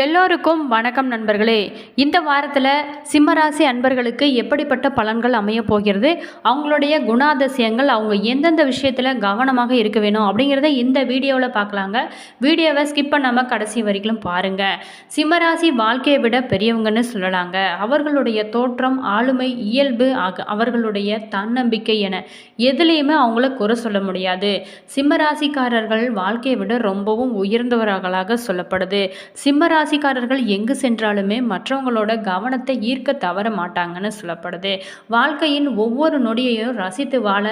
எல்லோருக்கும் வணக்கம் நண்பர்களே. இந்த வாரத்தில் சிம்மராசி அன்பர்களுக்கு எப்படிப்பட்ட பலன்கள் அமைய போகிறது? அவங்களுடைய குணாதிசயங்கள் அவங்க எந்தெந்த விஷயத்தில் கவனமாக இருக்க வேணும் அப்படிங்கிறத இந்த வீடியோவில் பார்க்கலாங்க. வீடியோவை ஸ்கிப் பண்ணாமல் கடைசி வரைக்கும் பாருங்கள் சிம்மராசி வாழ்க்கையை விட பெரியவங்கன்னு சொல்லலாங்க. அவர்களுடைய தோற்றம் ஆளுமை இயல்பு ஆக அவர்களுடைய தன்னம்பிக்கை என எதுலேயுமே அவங்கள குறை சொல்ல முடியாது. சிம்மராசிக்காரர்கள் வாழ்க்கையை விட ரொம்பவும் உயர்ந்தவர்களாக சொல்லப்படுது. சிம்மராசி ராசிக்காரர்கள் எங்கு சென்றாலுமே மற்றவங்களோட கவனத்தை ஈர்க்க தவற மாட்டாங்கன்னு சொல்லப்படுது. வாழ்க்கையின் ஒவ்வொரு நொடியையும் ரசித்து வாழ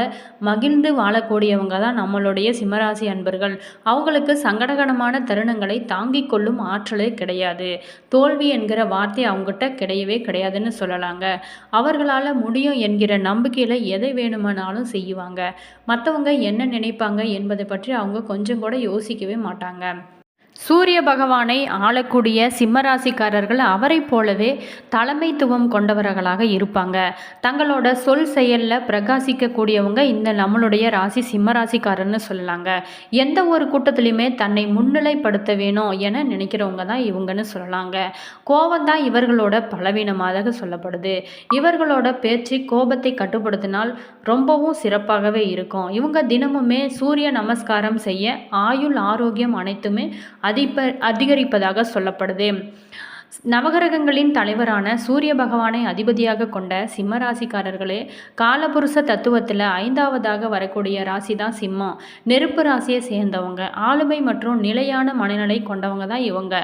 மகிழ்ந்து வாழக்கூடியவங்க தான் நம்மளுடைய சிம்மராசி அன்பர்கள். அவங்களுக்கு சங்கடகரமான தருணங்களை தாங்கிக் கொள்ளும் ஆற்றலே கிடையாது. தோல்வி என்கிற வார்த்தை அவங்ககிட்ட கிடையவே கிடையாதுன்னு சொல்லலாங்க. அவர்களால் முடியும் என்கிற நம்பிக்கையில் எதை வேணுமானாலும் செய்வாங்க. மற்றவங்க என்ன நினைப்பாங்க என்பதை பற்றி அவங்க கொஞ்சம் கூட யோசிக்கவே மாட்டாங்க. சூரிய பகவானை ஆளக்கூடிய சிம்மராசிக்காரர்கள் அவரை போலவே தலைமைத்துவம் கொண்டவர்களாக இருப்பாங்க. தங்களோட சொல் செயலில் பிரகாசிக்கக்கூடியவங்க இந்த நம்மளுடைய ராசி சிம்மராசிக்காரர்னு சொல்லலாங்க. எந்த ஒரு கூட்டத்திலையுமே தன்னை முன்னிலைப்படுத்த வேணும் என நினைக்கிறவங்க தான் இவங்கன்னு சொல்லலாங்க. கோபம் தான் இவர்களோட பலவீனமாக சொல்லப்படுது. இவர்களோட பேச்சு கோபத்தை கட்டுப்படுத்தினால் ரொம்பவும் சிறப்பாகவே இருக்கும். இவங்க தினமுமே சூரிய நமஸ்காரம் செய்ய ஆயுள் ஆரோக்கியம் அனைத்துமே அதிப அதிகரிப்பதாக சொல்லப்படுது. நவகிரகங்களின் தலைவரான சூரிய பகவானை அதிபதியாக கொண்ட சிம்ம ராசிக்காரர்களே காலபுருஷ தத்துவத்தில் ஐந்தாவதாக வரக்கூடிய ராசி தான் சிம்மம். நெருப்பு ராசியை சேர்ந்தவங்க ஆளுமை மற்றும் நிலையான மனநிலை கொண்டவங்க தான் இவங்க.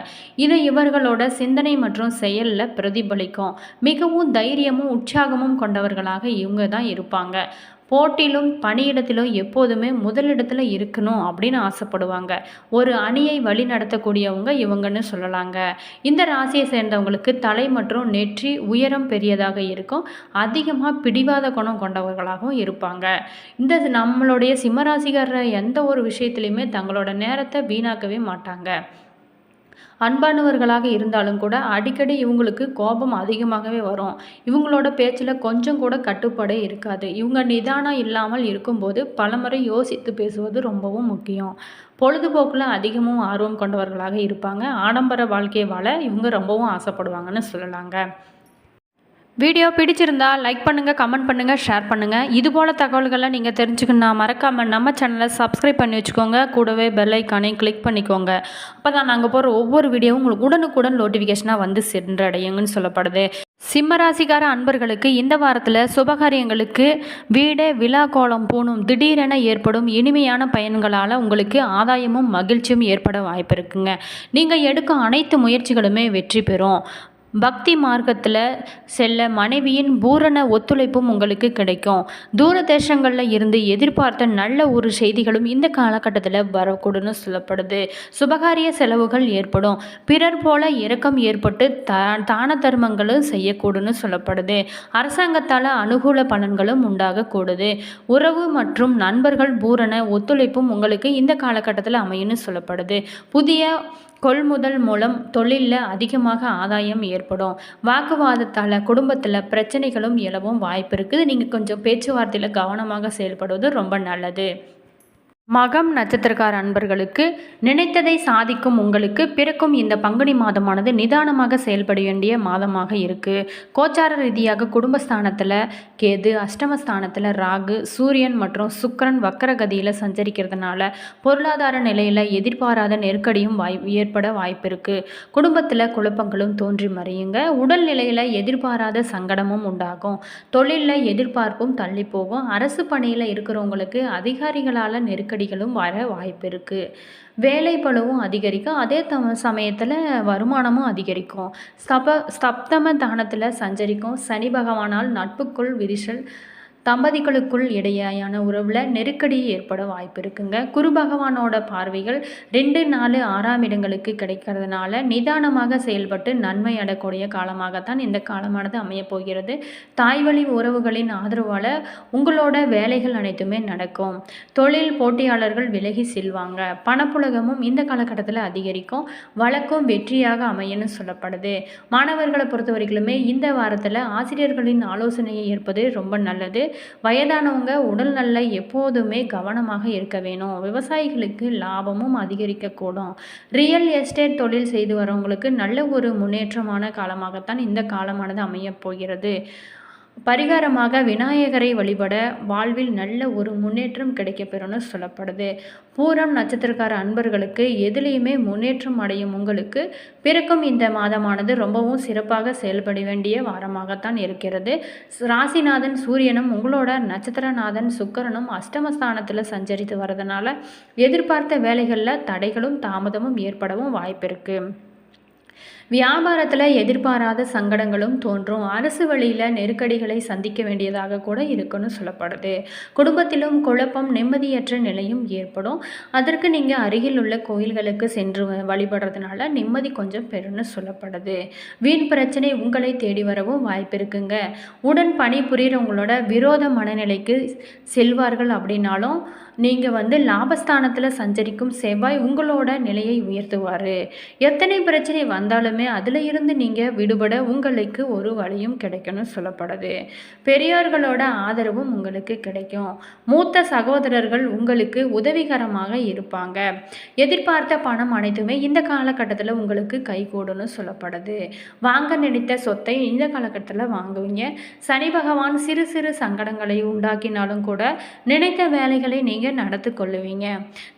இது இவர்களோட சிந்தனை மற்றும் செயலில் பிரதிபலிக்கும். மிகவும் தைரியமும் உற்சாகமும் கொண்டவர்களாக இவங்க தான் இருப்பாங்க. போட்டியிலும் பணியிடத்திலும் எப்போதுமே முதலிடத்தில் இருக்கணும் அப்படின்னு ஆசைப்படுவாங்க. ஒரு அணியை வழி நடத்தக்கூடியவங்க இவங்கன்னு சொல்லலாங்க. இந்த ராசியை சேர்ந்தவங்களுக்கு தலை மற்றும் நெற்றி உயரம் பெரியதாக இருக்கும். அதிகமாக பிடிவாத குணம் கொண்டவர்களாகவும் இருப்பாங்க. இந்த நம்மளுடைய சிம்மராசிக்காரர் எந்த ஒரு விஷயத்துலையுமே தங்களோட நேரத்தை வீணாக்கவே மாட்டாங்க. அன்பானவர்களாக இருந்தாலும் கூட அடிக்கடி இவங்களுக்கு கோபம் அதிகமாகவே வரும். இவங்களோட பேச்சில் கொஞ்சம் கூட கட்டுப்பாடே இருக்காது. இவங்க நிதானம் இல்லாமல் இருக்கும்போது பலமுறை யோசித்து பேசுவது ரொம்பவும் முக்கியம். பொழுதுபோக்கில் அதிகமும் ஆர்வம் கொண்டவர்களாக இருப்பாங்க. ஆடம்பர வாழ்க்கையை வாழ இவங்க ரொம்பவும் ஆசைப்படுவாங்கன்னு சொல்லலாங்க. வீடியோ பிடிச்சிருந்தா லைக் பண்ணுங்கள் கமெண்ட் பண்ணுங்கள் ஷேர் பண்ணுங்கள் இது போல் தகவல்களை நீங்கள் தெரிஞ்சுக்கணுன்னா மறக்காமல் நம்ம சேனலை சப்ஸ்கிரைப் பண்ணி வச்சுக்கோங்க. கூடவே பெல் ஐக்கானையும் கிளிக் பண்ணிக்கோங்க. அப்போ தான் நாங்கள் போகிற ஒவ்வொரு வீடியோவும் உங்களுக்கு உடனுக்குடன் நோட்டிஃபிகேஷனாக வந்து சென்றடையுங்கன்னு சொல்லப்படுது. சிம்மராசிக்கார அன்பர்களுக்கு இந்த வாரத்தில் சுபகாரியங்களுக்கு வீடே விழா கோலம் பூணும் திடீரென ஏற்படும் இனிமையான பயன்களால் உங்களுக்கு ஆதாயமும் மகிழ்ச்சியும் ஏற்பட வாய்ப்பு இருக்குங்க. நீங்கள் எடுக்கும் அனைத்து முயற்சிகளுமே வெற்றி பெறும். பக்தி மார்க்கத்தில் செல்ல மனைவியின் பூரண ஒத்துழைப்பும் உங்களுக்கு கிடைக்கும். தூர தேசங்களில் இருந்து எதிர்பார்த்த நல்ல ஒரு செய்திகளும் இந்த காலகட்டத்தில் வரக்கூடும்னு சொல்லப்படுது. சுபகாரிய செலவுகள் ஏற்படும். பிறர் போல இரக்கம் ஏற்பட்டு தா தான தர்மங்களும் செய்யக்கூடும்னு சொல்லப்படுது. அரசாங்கத்தால் அனுகூல பலன்களும் உண்டாகக்கூடுது. உறவு மற்றும் நண்பர்கள் பூரண ஒத்துழைப்பும் உங்களுக்கு இந்த காலகட்டத்தில் அமையும்னு சொல்லப்படுது. புதிய கொள்முதல் மூலம் தொழிலில் அதிகமாக ஆதாயம் ஏற்படும். வாக்குவாதத்தால் குடும்பத்தில் பிரச்சனைகளும் எழவும் வாய்ப்பு இருக்குது. நீங்கள் கொஞ்சம் பேச்சுவார்த்தையில் கவனமாக செயல்படுவது ரொம்ப நல்லது. மகம் நட்சத்திரக்கார அன்பர்களுக்கு நினைத்ததை சாதிக்கும் உங்களுக்கு பிறக்கும் இந்த பங்குனி மாதமானது நிதானமாக செயல்பட வேண்டிய மாதமாக இருக்குது கோச்சார ரீதியாக குடும்பஸ்தானத்தில் கேது அஷ்டமஸ்தானத்தில் ராகு சூரியன் மற்றும் சுக்கரன் வக்கரகதியில் சஞ்சரிக்கிறதுனால பொருளாதார நிலையில் எதிர்பாராத நெருக்கடியும் வாய் ஏற்பட வாய்ப்பு இருக்குது குடும்பத்தில் குழப்பங்களும் தோன்றி மறையுங்க. உடல் நிலையில் எதிர்பாராத சங்கடமும் உண்டாகும். தொழிலில் எதிர்பார்ப்பும் தள்ளி போகும். அரசு பணியில் இருக்கிறவங்களுக்கு அதிகாரிகளால் நெருக்கடி நெருக்கடிகளும் வர வாய்ப்பு இருக்குது வேலை பழுவும் அதிகரிக்கும். அதே தம சமயத்தில் வருமானமும் அதிகரிக்கும். ஸ்தப ஸ்தப்தம தானத்தில் சஞ்சரிக்கும். சனி பகவானால் நட்புக்குள் விரிசல் தம்பதிகளுக்குள் இடையேயான உறவில் நெருக்கடி ஏற்பட வாய்ப்பு இருக்குங்க. குரு பகவானோட பார்வைகள் ரெண்டு நாலு ஆறாம் இடங்களுக்கு கிடைக்கிறதுனால நிதானமாக செயல்பட்டு நன்மை அடக்கூடிய காலமாகத்தான் இந்த காலமானது அமையப் போகிறது. தாய்வழி உறவுகளின் ஆதரவால் உங்களோட வேலைகள் அனைத்துமே நடக்கும். தொழில் போட்டியாளர்கள் விலகி செல்வாங்க. பணப்புழகமும் இந்த காலகட்டத்தில் அதிகரிக்கும். வழக்கும் வெற்றியாக அமையன்னு சொல்லப்படுது. மாணவர்களை பொறுத்த வரைக்குமே இந்த வாரத்தில் ஆசிரியர்களின் ஆலோசனையை ஏற்பது ரொம்ப நல்லது. வயதானவங்க உடல்நல எப்போதுமே கவனமாக இருக்க வேணும். விவசாயிகளுக்கு லாபமும் அதிகரிக்கக்கூடும். ரியல் எஸ்டேட் தொழில் செய்து வரவங்களுக்கு நல்ல ஒரு முன்னேற்றமான காலமாகத்தான் இந்த காலமானது அமையப் போகிறது. பரிகாரமாக விநாயகரை வழிபட வாழ்வில் நல்ல ஒரு முன்னேற்றம் கிடைக்கப்பெறும்னு சொல்லப்படுது. பூரம் நட்சத்திரக்கார அன்பர்களுக்கு எதுலேயுமே முன்னேற்றம் அடையும் உங்களுக்கு பிறக்கும் இந்த மாதமானது ரொம்பவும் சிறப்பாக செயல்பட வேண்டிய வாரமாகத்தான் இருக்கிறது. ராசிநாதன் சூரியனும் உங்களோட நட்சத்திரநாதன் சுக்கரனும் அஷ்டமஸ்தானத்தில் சஞ்சரித்து வரதுனால எதிர்பார்த்த வேலைகளில் தடைகளும் தாமதமும் ஏற்படவும் வாய்ப்பு இருக்குது வியாபாரத்தில் எதிர்பாராத சங்கடங்களும் தோன்றும். அரசு வழியில் நெருக்கடிகளை சந்திக்க வேண்டியதாக கூட இருக்குன்னு சொல்லப்படுது. குடும்பத்திலும் குழப்பம் நிம்மதியற்ற நிலையும் ஏற்படும். அதற்கு நீங்கள் அருகில் உள்ள கோயில்களுக்கு சென்று வழிபடுறதுனால நிம்மதி கொஞ்சம் பெருன்னு சொல்லப்படுது. வீண் பிரச்சனை உங்களை தேடி வரவும் வாய்ப்பு இருக்குங்க. உடன் பணிபுரியறவங்களோட விரோத மனநிலைக்கு செல்வார்கள் அப்படின்னாலும் நீங்கள் வந்து லாபஸ்தானத்தில் சஞ்சரிக்கும் செவ்வாய் உங்களோட நிலையை உயர்த்துவார். எத்தனை பிரச்சனை வந்தாலும் அதில் இருந்து நீங்கள் விடுபட உங்களுக்கு ஒரு வழியும் கிடைக்கும்னு சொல்லப்படுது. பெரியோர்களோட ஆதரவும் உங்களுக்கு கிடைக்கும். மூத்த சகோதரர்கள் உங்களுக்கு உதவிகரமாக இருப்பாங்க. எதிர்பார்த்த பணம் அனைத்துமே இந்த காலகட்டத்தில் உங்களுக்கு கைகூடும்னு சொல்லப்படுது. வாங்க நினைத்த சொத்தை இந்த காலகட்டத்தில் வாங்குவீங்க. சனி பகவான் சிறு சிறு சங்கடங்களை உண்டாக்கினாலும் கூட நினைத்த வேலைகளை நீங்கள் நடத்து கொள்ளுவீங்க.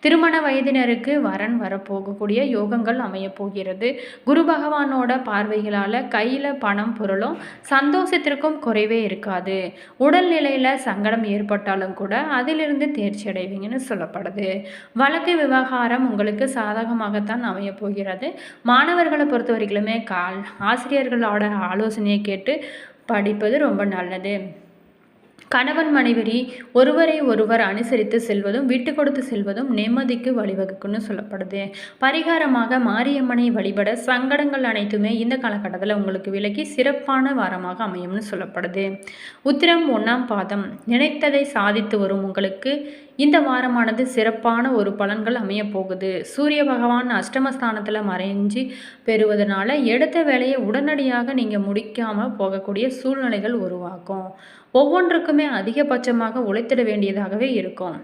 திருமண வயதினருக்கு வரன் வரப்போகக்கூடிய யோகங்கள் அமையப் போகிறது. பகவான் பகவானோட பார்வைகளால் கையில் பணம் பொருளும் சந்தோஷத்திற்கும் குறைவே இருக்காது. உடல்நிலையில் சங்கடம் ஏற்பட்டாலும் கூட அதிலிருந்து தேர்ச்சி அடைவீங்கன்னு சொல்லப்படுது. வழக்கு விவகாரம் உங்களுக்கு சாதகமாகத்தான் அமையப் போகிறது. மாணவர்களை பொறுத்த வரைக்குமே கால் ஆசிரியர்களோட ஆலோசனையை கேட்டு படிப்பது ரொம்ப நல்லது. கணவன் மனைவி ஒருவரை ஒருவர் அனுசரித்து செல்வதும் விட்டு கொடுத்து செல்வதும் நிம்மதிக்கு வழிவகுக்குன்னு சொல்லப்படுது. பரிகாரமாக மாரியம்மனை வழிபட சங்கடங்கள் அனைத்துமே இந்த காலகட்டத்தில் உங்களுக்கு விலகி சிறப்பான வாரமாக அமையும்னு சொல்லப்படுது. உத்திரம் ஒன்றாம் பாதம். நினைத்ததை சாதித்து வரும் உங்களுக்கு இந்த வாரமானது சிறப்பான ஒரு பலன்கள் அமைய போகுது சூரிய பகவான் அஷ்டமஸ்தானத்தில் மறைஞ்சி பெறுவதனால எடுத்த வேலையை உடனடியாக நீங்கள் முடிக்காமல் போகக்கூடிய சூழ்நிலைகள் உருவாக்கும் ஒவ்வொன்றுக்குமே அதிகபட்சமாக உழைத்திட வேண்டியதாகவே இருக்கும்.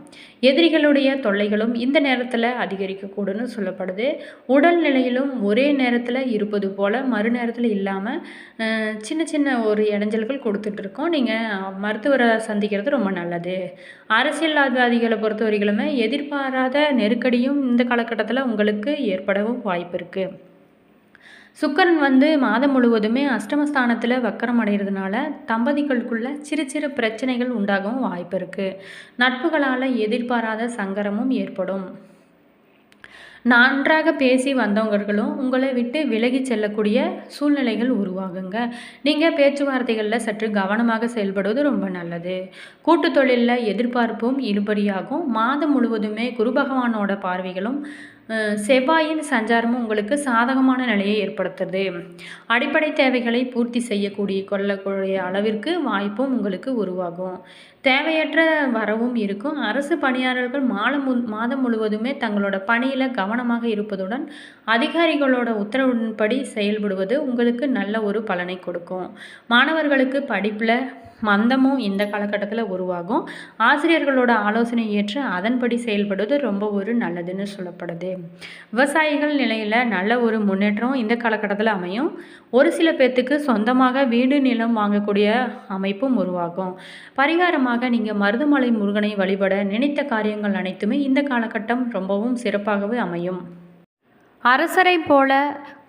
எதிரிகளுடைய தொல்லைகளும் இந்த நேரத்தில் அதிகரிக்கக்கூடும்னு சொல்லப்படுது. உடல் நிலையிலும் ஒரே நேரத்தில் இருப்பது போல் மறுநேரத்தில் இல்லாமல் சின்ன சின்ன ஒரு இடைஞ்சல்கள் கொடுத்துட்ருக்கோம் நீங்கள் மருத்துவரை சந்திக்கிறது ரொம்ப நல்லது. அரசியல்வாதிகள் பொறுத்த வரைகளுமே எதிர்பாராத நெருக்கடியும் இந்த காலகட்டத்தில் உங்களுக்கு ஏற்படவும் வாய்ப்பு இருக்குது சுக்கரன் வந்து மாதம் முழுவதுமே அஷ்டமஸ்தானத்தில் வக்கரம் அடைகிறதுனால தம்பதிகளுக்குள்ள சிறு சிறு பிரச்சனைகள் உண்டாகவும் வாய்ப்பு இருக்குது நட்புகளால் எதிர்பாராத சங்கரமும் ஏற்படும். நன்றாக பேசி வந்தவங்களும் உங்களை விட்டு விலகி செல்லக்கூடிய சூழ்நிலைகள் உருவாகுங்க. நீங்கள் பேச்சுவார்த்தைகளில் சற்று கவனமாக செயல்படுவது ரொம்ப நல்லது. கூட்டு தொழிலில் எதிர்பார்ப்பும் இருபடியாகும் மாதம் முழுவதுமே குரு பகவானோட பார்வைகளும் செவ்வாயின் சஞ்சாரமும் உங்களுக்கு சாதகமான நிலையை ஏற்படுத்துறது அடிப்படை தேவைகளை பூர்த்தி செய்யக்கூடிய கொள்ளக்கூடிய அளவிற்கு வாய்ப்பும் உங்களுக்கு உருவாகும். தேவையற்ற வரவும் இருக்கும். அரசு பணியாளர்கள் மாதம் மு மாதம் முழுவதுமே தங்களோட பணியில் கவனமாக இருப்பதுடன் அதிகாரிகளோட உத்தரவின்படி செயல்படுவது உங்களுக்கு நல்ல ஒரு பலனை கொடுக்கும். மாணவர்களுக்கு படிப்பில் மந்தமும் இந்த காலகட்டத்தில் உருவாகும். ஆசிரியர்களோட ஆலோசனை ஏற்று அதன்படி செயல்படுவது ரொம்ப ஒரு நல்லதுன்னு சொல்லப்படுது. விவசாயிகள் நிலையில் நல்ல ஒரு முன்னேற்றம் இந்த காலகட்டத்தில் அமையும். ஒரு சில பேர்த்துக்கு சொந்தமாக வீடு நிலம் வாங்கக்கூடிய அமைப்பும் உருவாகும். பரிகாரமாக நீங்கள் மருதுமலை முருகனை வழிபட நினைத்த காரியங்கள் அனைத்துமே இந்த காலகட்டம் ரொம்பவும் சிறப்பாகவே அமையும். அரசரை போல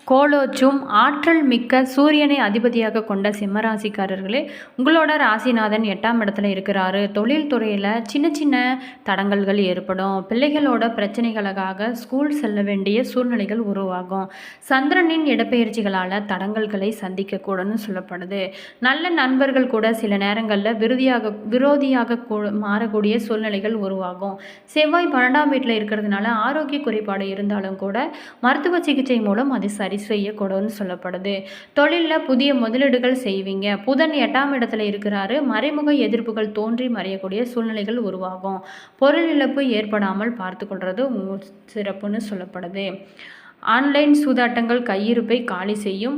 கோலோச்சும் ஆற்றல் மிக்க சூரியனை அதிபதியாக கொண்ட சிம்மராசிக்காரர்களே உங்களோட ராசிநாதன் எட்டாம் இடத்துல இருக்கிறாரு. தொழில் துறையில் சின்ன சின்ன தடங்கல்கள் ஏற்படும். பிள்ளைகளோட பிரச்சனைகளுக்காக ஸ்கூல் செல்ல வேண்டிய சூழ்நிலைகள் உருவாகும். சந்திரனின் இடப்பெயர்ச்சிகளால் தடங்கல்களை சந்திக்கக்கூடன்னு சொல்லப்படுது. நல்ல நண்பர்கள் கூட சில நேரங்களில் விருதியாக விரோதியாக மாறக்கூடிய சூழ்நிலைகள் உருவாகும். செவ்வாய் பன்னெண்டாம் வீட்டில் இருக்கிறதுனால ஆரோக்கிய குறைபாடு இருந்தாலும் கூட மருத்துவ சிகிச்சை மூலம் அது சரி சரி செய்யக்கூடாதுன்னு சொல்லப்படுது. தொழிலில் புதிய முதலீடுகள் செய்வீங்க. புதன் எட்டாம் இடத்துல இருக்கிறாரு. மறைமுக எதிர்ப்புகள் தோன்றி மறையக்கூடிய சூழ்நிலைகள் உருவாகும். பொருள் இழப்பு ஏற்படாமல் பார்த்துக்கொள்வது சிறப்புன்னு சொல்லப்படுது. ஆன்லைன் சூதாட்டங்கள் கையிருப்பை காலி செய்யும்.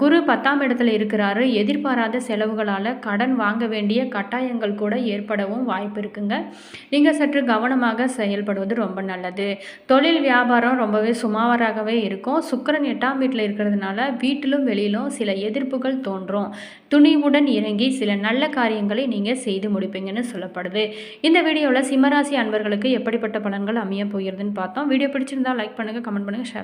குரு பத்தாம் இடத்துல இருக்கிறாரு. எதிர்பாராத செலவுகளால் கடன் வாங்க வேண்டிய கட்டாயங்கள் கூட ஏற்படவும் வாய்ப்பு இருக்குங்க. நீங்கள் சற்று கவனமாக செயல்படுவது ரொம்ப நல்லது. தொழில் வியாபாரம் ரொம்பவே சுமாராகவே இருக்கும். சுக்கரன் எட்டாம் வீட்டில் இருக்கிறதுனால வீட்டிலும் வெளியிலும் சில எதிர்ப்புகள் தோன்றும். துணிவுடன் இறங்கி சில நல்ல காரியங்களை நீங்கள் செய்து முடிப்பீங்கன்னு சொல்லப்படுது. இந்த வீடியோவில் சிம்மராசி அன்பர்களுக்கு எப்படிப்பட்ட பலன்கள் அமைய போகிறதுன்னு பார்த்தோம். வீடியோ பிடிச்சிருந்தால் லைக் பண்ணுங்கள் கமெண்ட் பண்ணுங்கள் ஷேர்